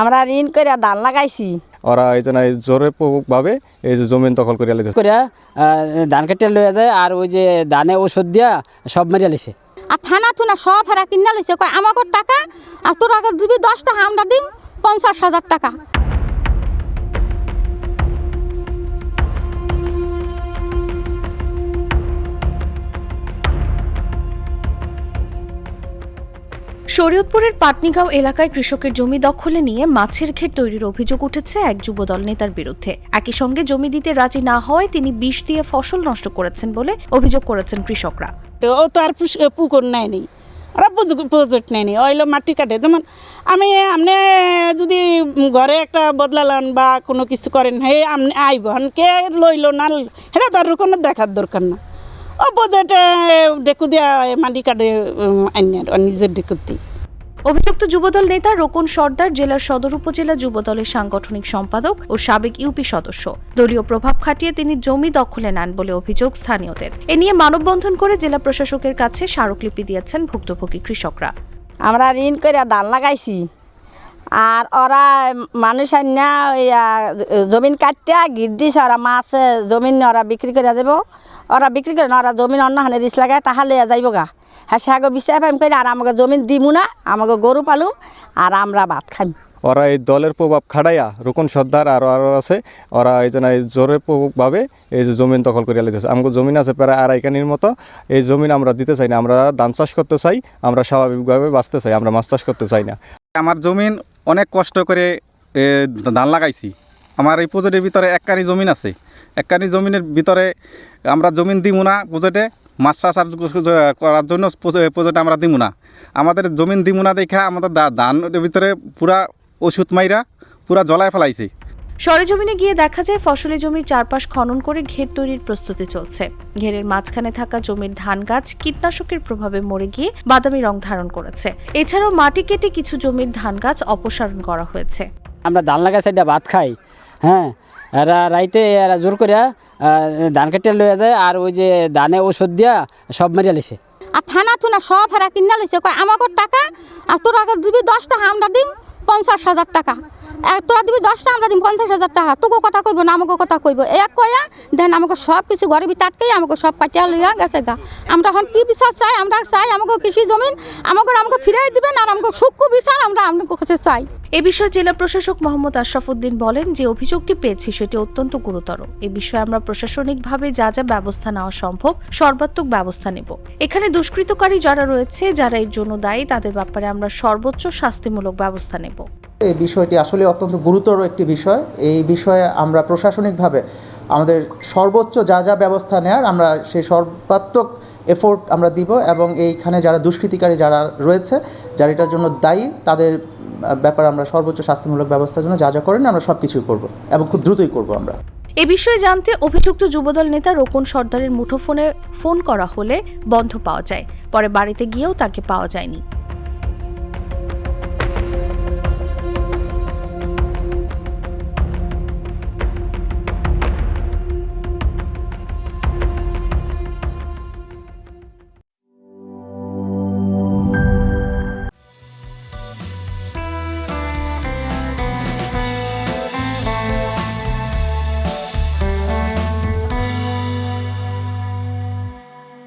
আমরা ঋণ করে ধান লাগাইছি। ওরা এই জন্য জোরে ভাবে এই যে জমিন দখল করে লিতেছে করে ধান কেটে লয়ে যায় আর ওই যে ধানে ওষুধ দিয়া সব মেরে লিছে আর থানা থুনা সব হেরা কিনা লইছে। কয় আমাকে টাকা আর তোর আগে দিবি দশ টাকা আমরা দিম পঞ্চাশ হাজার টাকা। শরীয়তপুরের পাটনিগাঁও এলাকায় কৃষকের জমি দখলে নিয়ে মাছের ঘের তৈরির অভিযোগ উঠেছে এক যুবদল নেতার বিরুদ্ধে। একই সঙ্গে জমি দিতে রাজি না হওয়ায় তিনি বিষ দিয়ে ফসল নষ্ট করেছেন বলে অভিযোগ করেছেন কৃষকরা। ও তো আর পুকুর নেয়নি ওরা প্রজেক্ট নেয়নি ওইলো মাটি কাটে। যেমন আমি আপনি যদি ঘরে একটা বদলালেন বা কোনো কিছু করেন হে আপনি আইব কে লইলো না লইলো, তার কোনো দেখার দরকার না। ডেকু দিয়া মাটি কাটে আইনের নিজের ডেকুর অভিযুক্ত যুবদল নেতা রোকন সর্দার জেলার সদর উপজেলা যুবদলের সাংগঠনিক সম্পাদক ও সাবেক ইউপি সদস্য। দলীয় প্রভাব খাটিয়ে তিনি জমি দখলে নেন বলে অভিযোগ স্থানীয়দের। এ নিয়ে মানববন্ধন করে জেলা প্রশাসকের কাছে স্মারকলিপি দিয়েছেন ভুক্তভোগী কৃষকরা। আমরা ঋণ করে ধান লাগাইছি। আর ওরা মানুষ আন্যা ওই জমিন কাটিয়া গির দিছে ওরা মাছ জমিন ওরা বিক্রি করে যাব ওরা বিক্রি করে না ওরা জমিন অন্য হানে রিস লাগায় টাহা লইয়া যাইব গা। হ্যাঁ সে আগে বিশ্বাস পাইম করে আর আমাকে জমিন দিমু না আমাকে গরু পালুম আর আমরা ভাত খাইম। ওরা এই দলের প্রভাব খাড়াইয়া রুকন সর্দার আরও আরও আছে ওরা এই জন্য এই জোরে ভাবে এই যে জমিন দখল করিয়া লিতেছে আমাকে জমিন আছে প্রায় আড়াই কানির মতো এই জমিন আমরা দিতে চাই না আমরা ধান চাষ করতে চাই আমরা স্বাভাবিকভাবে বাঁচতে চাই আমরা মাছ চাষ করতে চাই না। আমার জমিন অনেক কষ্ট করে ধান লাগাইছি। আমার এই পুজোটির ভিতরে এককানি জমিন আছে। এককানি জমিনের ভিতরে আমরা জমিন দিব না পুজোতে মাছ চাষ করার জন্য পুজোটা আমরা দিব না। আমাদের জমিন দিব না দেখা আমাদের ধানের ভিতরে পুরা ওষুধ মাইরা পুরা জ্বলায় ফেলাইছে। সরেজমিনে গিয়ে দেখা যায় ফসলি জমির চারপাশ খনন করে ঘের তৈরির প্রস্তুতি চলছে। ঘেরের মাঝখানে থাকা জমির ধান গাছ কীটনাশকের প্রভাবে মরে গিয়ে বাদামি রং ধারণ করেছে। এছাড়াও মাটি কেটে কিছু জমির ধান গাছ অপসারণ করা হয়েছে। আমরা ধান লাগা সাইডে ভাত খাই। হ্যাঁ এরা রাইতে এরা জোর করে ধান কেটে লয়ে যায় আর ওই যে ধানে ওষুধ দিয়া সব মেরে লিছে। আর থানা থুনা সব হেরা কিনা লইছে। কয় আমাকে টাকা আর তোর আগে দিবি দশ টাকা আমরা দিম পঞ্চাশ হাজার টাকা। তোরা দিবি দশটা, আমরা দিবি পঞ্চাশ হাজার টাকা। তোকে কথা কইব, না আমাকে কথা কইব। এক কয়া দেন আমাকে সব কিছু ঘরে তাটকেই আমাকে সব পাটিয়া লইয়া গেছে গা। আমরা এখন কি বিচার চাই? আমরা চাই আমাকে কৃষি জমিন, আমাকে আমাকে ফিরাই দিবেন আর আমাকে সূক্ষ্ম বিচার আমরা আপনার কাছে চাই। এ বিষয়ে জেলা প্রশাসক মোহাম্মদ আশরাফুদ্দিন বলেন যে অভিযোগটি পেয়েছি সেটি অত্যন্ত গুরুতর। এ বিষয়ে আমরা প্রশাসনিকভাবে যা যা ব্যবস্থা নেওয়া সম্ভব সর্বাত্মক ব্যবস্থা নেব। এখানে দুষ্কৃতকারী যারা রয়েছে, যারা এর জন্য দায়ী, তাদের ব্যাপারে আমরা সর্বোচ্চ শাস্তিমূলক ব্যবস্থা নেব। এই বিষয়টি আসলে অত্যন্ত গুরুতর একটি বিষয়। এই বিষয়ে আমরা প্রশাসনিকভাবে আমাদের সর্বোচ্চ যা যা ব্যবস্থা নেওয়ার আমরা সেই সর্বাত্মক এফোর্ট আমরা দিব এবং এইখানে যারা দুষ্কৃতিকারী যারা রয়েছে, যারা এটার জন্য দায়ী, তাদের ব্যাপারে আমরা সর্বোচ্চ শাস্তিমূলক ব্যবস্থার জন্য যা যা করেন আমরা সব কিছুই করব এবং খুব দ্রুতই করব আমরা। এ বিষয়ে জানতে অভিযুক্ত যুবদল নেতা রোকন সর্দারের মুঠোফোনে ফোন করা হলে বন্ধ পাওয়া যায়। পরে বাড়িতে গিয়েও তাকে পাওয়া যায়নি।